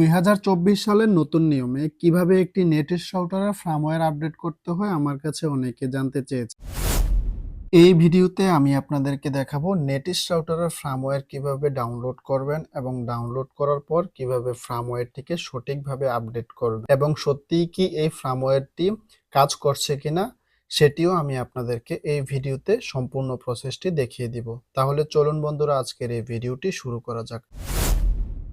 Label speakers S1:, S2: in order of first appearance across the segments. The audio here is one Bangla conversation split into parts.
S1: দুই হাজার চব্বিশ সালের নতুন নিয়মে কীভাবে একটি নেটের রাউটারের ফার্মওয়্যার আপডেট করতে হয় আমার কাছে অনেকে জানতে চেয়েছে। এই ভিডিওতে আমি আপনাদেরকে দেখাবো নেটিস রাউটারের ফার্মওয়্যার কীভাবে ডাউনলোড করবেন এবং ডাউনলোড করার পর কীভাবে ফার্মওয়্যারটিকে সঠিকভাবে আপডেট করবেন এবং সত্যিই কি এই ফার্মওয়্যারটি কাজ করছে কিনা সেটিও আমি আপনাদেরকে এই ভিডিওতে সম্পূর্ণ প্রসেসটি দেখিয়ে দিব। তাহলে চলুন বন্ধুরা, আজকের এই ভিডিওটি শুরু করা যাক।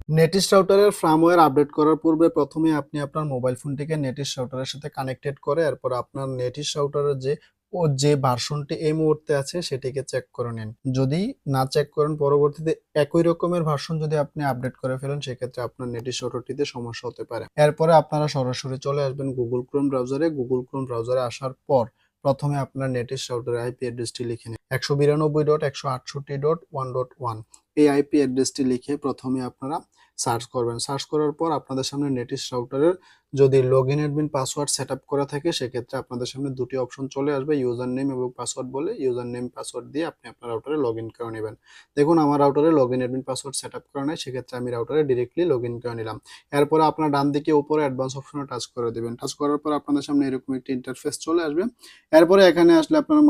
S1: নেটিস রাউটারের ফার্মওয়্যার আপডেট করার পূর্বে প্রথমে আপনি আপনার মোবাইল ফোনটিকে নেটিস রাউটারের সাথে কানেক্টেড করে, এরপর আপনার নেটিস রাউটারের যে, ও যে ভার্সনটি এই মুহূর্তে আছে সেটিকে চেক করে নিন। যদি না চেক করেন, পরবর্তীতে একই রকমের ভার্সন যদি আপনি আপডেট করে ফেলেন, সেক্ষেত্রে আপনার নেটিস রাউটারটিতে সমস্যা হতে পারে। এরপরে আপনারা সরাসরি চলে আসবেন গুগল ক্রোম ব্রাউজারে গুগল ক্রোম ব্রাউজারে আসার পর প্রথমে আপনার নেটিস রাউটারের আইপি অ্যাড্রেসটি লিখে নিন। একশো বিরানব্বই ডট একশো আটষট্টি ডট ওয়ান ডট ওয়ান এই আইপি অ্যাড্রেসটি লিখে প্রথমে আপনারা সার্চ করবেন। সার্চ করার পর আপনাদের সামনে নেটিস রাউটারের যদি log in admin password set up করা থাকে, সেক্ষেত্রে আপনাদের সামনে দুটি অপশন চলে আসবে ইউজার নেম এবং পাসওয়ার্ড বলে। ইউজার নেম পাসওয়ার্ড দিয়ে আপনি আপনার রাউটারে লগ ইন করে নেবেন। দেখুন, আমার রাউটারে log in admin password set up করা নাই, সেক্ষেত্রে আমি রাউটারে ডিরেক্টলি লগ ইন করে নিলাম। এরপরে আপনার ডান দিকে উপরে অ্যাডভান্স অপশনে টাচ করে দেবেন। টাচ করার পর আপনাদের সামনে এরকম একটি ইন্টারফেস চলে আসবে। এরপরে এখানে আসলে আপনার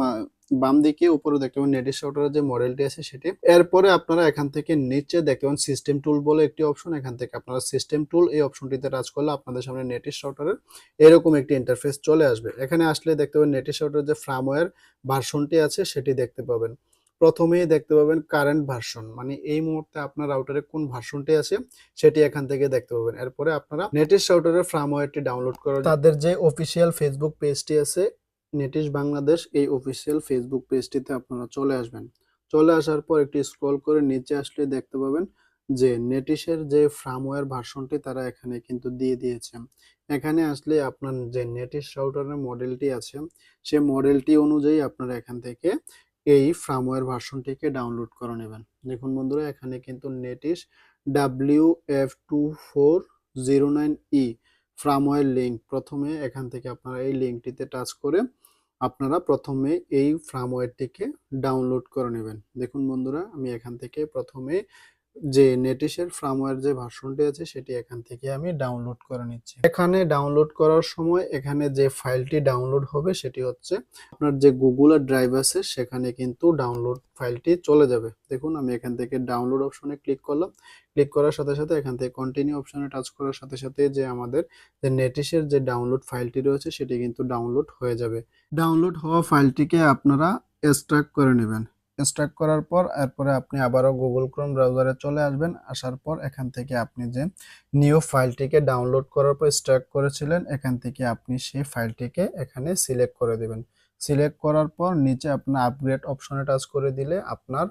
S1: বাম দিকে, উপরে দেখতে পাবেন নেটিস রাউটারের যে মডেলটি আছে সেটি। এরপরে আপনারা এখান থেকে নিচে দেখতে পাবেন সিস্টেম টুল বলে একটি অপশন এখান থেকে আপনারা সিস্টেম টুল এই অপশনটিতে টাচ করলে আপনাদের সামনে নেটিস রাউটারের এরকম একটি ইন্টারফেস চলে আসবে। এখানে আসলে দেখতে পাবেন নেটিস রাউটারের যে ফার্মওয়্যার ভার্সনটি আছে সেটি দেখতে পাবেন। প্রথমেই দেখতে পাবেন কারেন্ট ভার্সন মানে এই মুহূর্তে আপনার রাউটারে কোন ভার্সনটি আছে সেটি এখান থেকে দেখতে পাবেন। এরপরে আপনারা নেটিস রাউটারের ফার্মওয়্যারটি ডাউনলোড করার তাদের যে অফিসিয়াল ফেসবুক পেজটি আছে নেটিশ বাংলাদেশ এই অফিসিয়াল ফেসবুক পেজটিতে আপনারা চলে আসবেন। চলে আসার পর একটি স্ক্রল করে নিচে আসলে দেখতে পাবেন যে নেটিশের যে ফ্রামওয়্যার ভার্সনটি তারা এখানে কিন্তু দিয়ে দিয়েছে। এখানে আসলে আপনার যে নেটিশ রাউটারের মডেলটি আছে, সে মডেলটি অনুযায়ী আপনারা এখান থেকে এই ফ্রামওয়্যার ভার্সনটিকে ডাউনলোড করে নেবেন। দেখুন বন্ধুরা, এখানে কিন্তু Netis W F two four zero nine E firmware link. প্রথমে এখান থেকে আপনারা এই লিঙ্কটিতে টাচ করে আপনারা প্রথমে এই ফার্মওয়্যারটিকে ডাউনলোড করে নেবেন। দেখুন বন্ধুরা, আমি এখান থেকে প্রথমে যে নেটিশের ফার্মওয়্যার যে ভার্সনটি আছে, সেটি এখান থেকে আমি ডাউনলোড করে নিচ্ছি। এখানে ডাউনলোড করার সময় এখানে যে ফাইলটি ডাউনলোড হবে, সেটি হচ্ছে আপনার যে গুগলের ড্রাইভ আছে, সেখানে কিন্তু ডাউনলোড ফাইলটি চলে যাবে। দেখুন, আমি এখান থেকে ডাউনলোড অপশনে ক্লিক করলাম। ক্লিক করার সাথে সাথে এখান থেকে কন্টিনিউ অপশনে টাচ করার সাথে সাথে যে আমাদের যে নেটিশের যে ডাউনলোড ফাইলটি রয়েছে, সেটি কিন্তু ডাউনলোড হয়ে যাবে। ডাউনলোড হওয়া ফাইলটিকে আপনারা এক্সট্রাক্ট করে নেবেন। এক্সট্রাক্ট করার পর, এরপরে আপনি আবারও গুগল ক্রোম ব্রাউজারে চলে আসবেন। আসার পর এখান থেকে আপনি যে নিউ ফাইলটিকে ডাউনলোড করার পর স্ট্রাক করেছিলেন, এখান থেকে আপনি সেই ফাইলটিকে এখানে সিলেক্ট করে দেবেন। সিলেক্ট করার পর নিচে আপনার আপগ্রেড অপশনে টাচ করে দিলে আপনার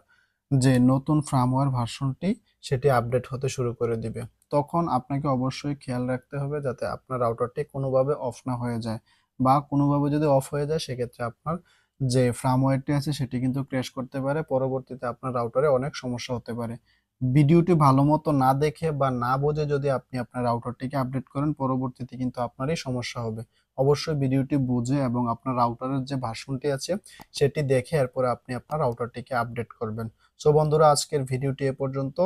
S1: যে নতুন ফার্মওয়্যার ভার্সনটি সেটি আপডেট হতে শুরু করে দিবে। তখন আপনাকে অবশ্যই খেয়াল রাখতে হবে যাতে আপনার রাউটারটি কোনোভাবে অফ না হয়ে যায় বা কোনোভাবে যদি অফ হয়ে যায়, সেক্ষেত্রে আপনার যে ফার্মওয়্যারটি আছে সেটি কিন্তু ক্র্যাশ করতে পারে, পরবর্তীতে আপনার রাউটারে অনেক সমস্যা হতে পারে। ভিডিওটি ভালো মতো না দেখে বা না বুঝে যদি আপনি আপনার রাউটারটিকে আপডেট করেন, পরবর্তীতে কিন্তু আপনারই সমস্যা হবে। অবশ্যই ভিডিওটি বুঝে এবং আপনার রাউটারের যে ভাষণটি আছে, সেটি দেখে এরপরে আপনি আপনার রাউটারটিকে আপডেট করবেন। সো বন্ধুরা, আজকের ভিডিওটি এ পর্যন্ত।